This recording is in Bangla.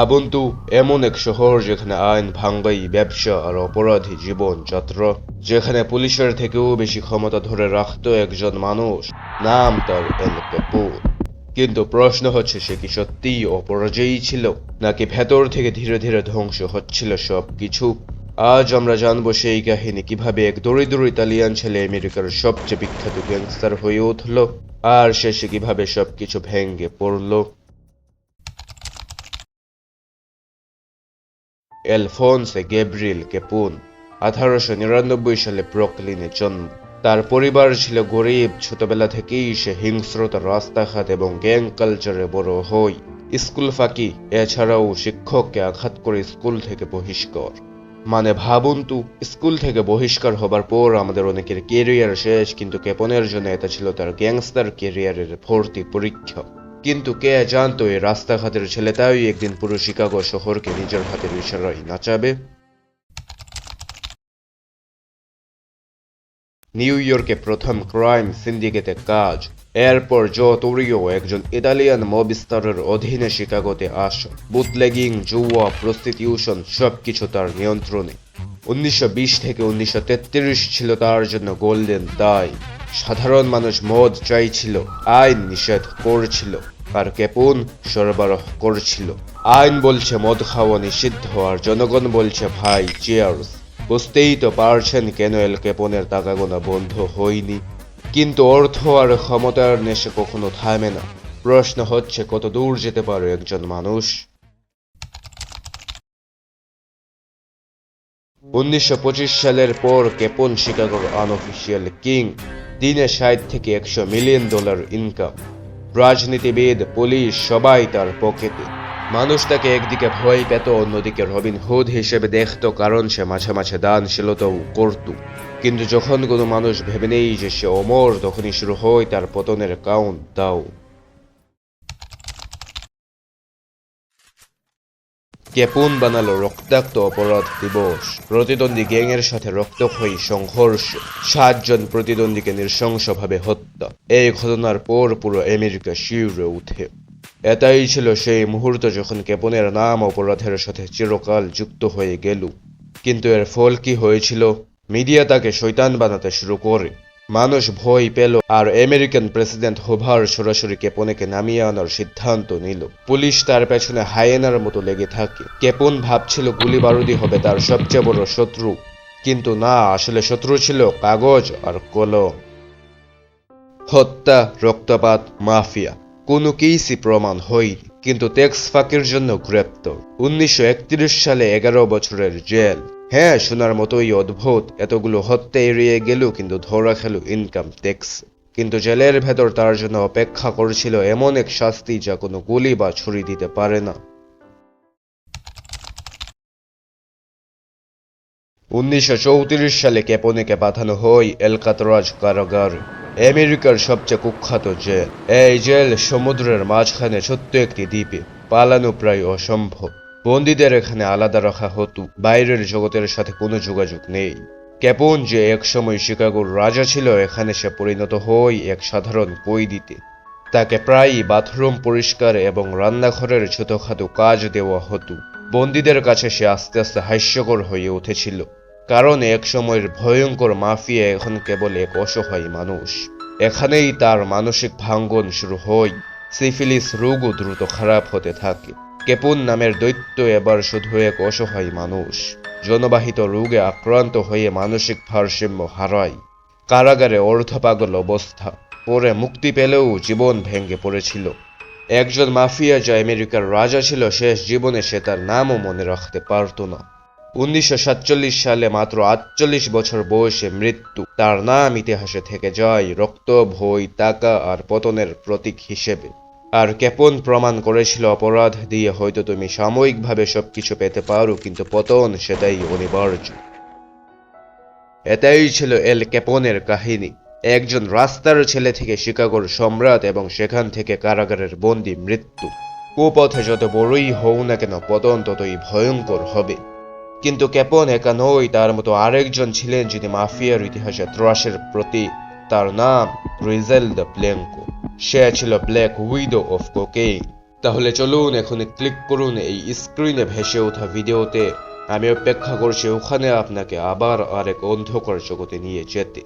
ভাবুন তো এমন এক শহর যেখানে আইন ভাঙ্গাই, ব্যবসা আর অপরাধী জীবন যাত্রা, যেখানে পুলিশের থেকেও বেশি ক্ষমতা ধরে রাখত একজন মানুষ, নাম তার এল ক্যাপোন কিন্তু প্রশ্ন হচ্ছে, সে কি সত্যিই অপরাজয়ী ছিল, নাকি ভেতর থেকে ধীরে ধীরে ধ্বংস হচ্ছিল সব কিছু আজ আমরা জানব সেই কাহিনী কীভাবে এক দরিদ্র ইতালিয়ান ছেলে আমেরিকার সবচেয়ে বিখ্যাত গ্যাংস্টার হয়ে উঠল, আর শেষে কীভাবে সবকিছু ভেঙ্গে পড়ল। Alphonse Gabriel Capone. আঠারোশো নিরানব্বই সালে ব্রকলিনে জন্ম। তার পরিবার ছিল গরিব। ছোটবেলা থেকেই সে হিংস্রতা, রাস্তাঘাট এবং গ্যাং কালচারে বড় হয় স্কুল ফাঁকি, এছাড়াও শিক্ষককে আঘাত করে স্কুল থেকে বহিষ্কার। মানে ভাবুন তো, স্কুল থেকে বহিষ্কার হবার পর আমাদের অনেকের কেরিয়ার শেষ, কিন্তু কেপনের জন্য এটা ছিল তার গ্যাংস্টার কেরিয়ারের ভর্তি পরীক্ষা। কিন্তু কে জানতো এই রাস্তাঘাটের ছেলেটাই একদিন পুরো শিকাগো শহরকে নিজের হাতের ইশারায় নাচাবে? নিউ ইয়র্কে প্রথম ক্রাইম সিন্ডিকেটে কাজ। এরপর জো তোরিও একজন ইতালিয়ান মবিস্তারের অধীনে শিকাগোতে আসা। বুটলেগিং, জুয়া, প্রস্টিটিউশন সবকিছু তার নিয়ন্ত্রণে। উনিশশো বিশ থেকে উনিশশো তেত্রিশ ছিল তার জন্য গোল্ডেন দায়। সাধারণ মানুষ মদ চাইছিল, আইন নিষেধ করছিল, আর কেপুন সরবরাহ করছিল। আইন বলছে মদ খাওয়া নিষিদ্ধ আর জনগণ বলছে, ভাই চেয়ার্স বুঝতেই তো পারছেন কেন এল কেপনের টাকা গোনা বন্ধ হয়নি। কিন্তু অর্থ আর ক্ষমতার নেশে কখনো থামে না। প্রশ্ন হচ্ছে কত দূর যেতে পারে একজন মানুষ? উনিশশো পঁচিশ সালের পর কেপন শিকাগোর আনঅফিসিয়াল কিং, দিনে ষাট থেকে একশো মিলিয়ন ডলার ইনকাম। রাজনীতিবিদ, পুলিশ, সবাই তার পকেটে। মানুষ তাকে একদিকে ভয় পেত, অন্যদিকে রবিন হুড হিসেবে দেখত, কারণ সে মাঝে মাঝে দানশীলতাও করত কিন্তু যখন কোনো মানুষ ভেবে নেই যে সে অমর, তখনই শুরু হয় তার পতনের কাউন্ট দাও কেপুন বানালো রক্তাক্ত অপরাধ দিবস। প্রতিদ্বন্দ্বী গ্যাংয়ের সাথে রক্তক্ষয়ী সংঘর্ষ। সাতজন প্রতিদ্বন্দ্বীকে নৃশংসভাবে হত্যা। এই ঘটনার পর পুরো আমেরিকা শিউরে উঠে। এটাই ছিল সেই মুহূর্ত যখন কেপনের নাম অপরাধের সাথে চিরকাল যুক্ত হয়ে গেল। কিন্তু এর ফল কি হয়েছিল? মিডিয়া তাকে শৈতান বানাতে শুরু করে। মানুষ ভয় পেল আর আমেরিকান প্রেসিডেন্ট হোভার সরাসরি কেপনেকে নামিয়ে আনার সিদ্ধান্ত নিল। পুলিশ তার পেছনে হায়েনার মতো লেগে থাকে। কেপন ভাবছিল গুলি বারুদি হবে তার সবচেয়ে বড় শত্রু। কিন্তু না, আসলে শত্রু ছিল কাগজ আর কলম। হত্যা, রক্তপাত, মাফিয়া, কোনো কেসই প্রমাণ হয়নি। কিন্তু ট্যাক্স ফাঁকির জন্য গ্রেপ্তার। উনিশশো একত্রিশ সালে এগারো বছরের জেল। হ্যাঁ শোনার মতোই অদ্ভুত। এতগুলো হত্যা এড়িয়ে গেল কিন্তু ধরা খেল ইনকাম ট্যাক্স কিন্তু জেলের ভেতর তার জন্য অপেক্ষা করছিল এমন এক শাস্তি যা কোনো গুলি বা ছুরি দিতে পারে না। উনিশশো চৌত্রিশ সালে ক্যাপনেকে পাঠানো হয় এলকাতরাজ কারাগার, আমেরিকার সবচেয়ে কুখ্যাত জেল। এই জেল সমুদ্রের মাঝখানে ছোট্ট একটি দ্বীপে, পালানো প্রায় অসম্ভব। বন্দীদের এখানে আলাদা রাখা হতো, বাইরের জগতের সাথে কোনো যোগাযোগ নেই। ক্যাপন যে একসময় শিকাগোর রাজা ছিল, এখানে সে পরিণত হয় এক সাধারণ কয়েদিতে তাকে প্রায়ই বাথরুম পরিষ্কার এবং রান্নাঘরের ছোটখাটো কাজ দেওয়া হতো। বন্দীদের কাছে সে আস্তে আস্তে হাস্যকর হয়ে উঠেছিল, কারণ এক সময়ের ভয়ঙ্কর মাফিয়া এখন কেবল এক অসহায় মানুষ। এখানেই তার মানসিক ভাঙ্গন শুরু হয় সিফিলিস রোগও দ্রুত খারাপ হতে থাকে। কেপুন নামের দৈত্য এবার শুধু এক অসহায় মানুষ। জনবাহিত রোগে আক্রান্ত হয়ে মানসিক ভারসাম্য হারায়। কারাগারে অর্ধপাগল অবস্থা। পরে মুক্তি পেলেও জীবন ভেঙে পড়েছিল। একজন মাফিয়া যা আমেরিকার রাজা ছিল, শেষ জীবনে সে তার নামও মনে রাখতে পারত না। উনিশশো সাতচল্লিশ সালে মাত্র আটচল্লিশ বছর বয়সে মৃত্যু। তার নাম ইতিহাসে থেকে যায় রক্ত, ভয়, টাকা আর পতনের প্রতীক হিসেবে। আর কেপন প্রমাণ করেছিল অপরাধ দিয়ে, হয়তো তুমি সাময়িকভাবে সবকিছু পেতে পারো, কিন্তু পতন সেটাই অনিবার্য। এটাই ছিল এল ক্যাপনের কাহিনী। একজন রাস্তার ছেলে থেকে শিকাগোর সম্রাট এবং সেখান থেকে কারাগারের বন্দি মৃত্যু। কুপথে যত বড়ই হও না কেন, পতন ততই ভয়ঙ্কর হবে। কিন্তু ক্যাপন একা নয়, তার মতো আরেকজন ছিলেন যিনি মাফিয়ার ইতিহাসে ত্রাসের প্রতি তার নাম রিজেল দ্য প্লেঙ্কো। সে ছিল ব্ল্যাক উইডো অফ কোকে তাহলে চলুন এখন ক্লিক করুন এই স্ক্রিনে ভেসে ওঠা ভিডিওতে আমি অপেক্ষা করছি ওখানে আপনাকে আবার আরেক অন্ধকার জগতে নিয়ে যেতে।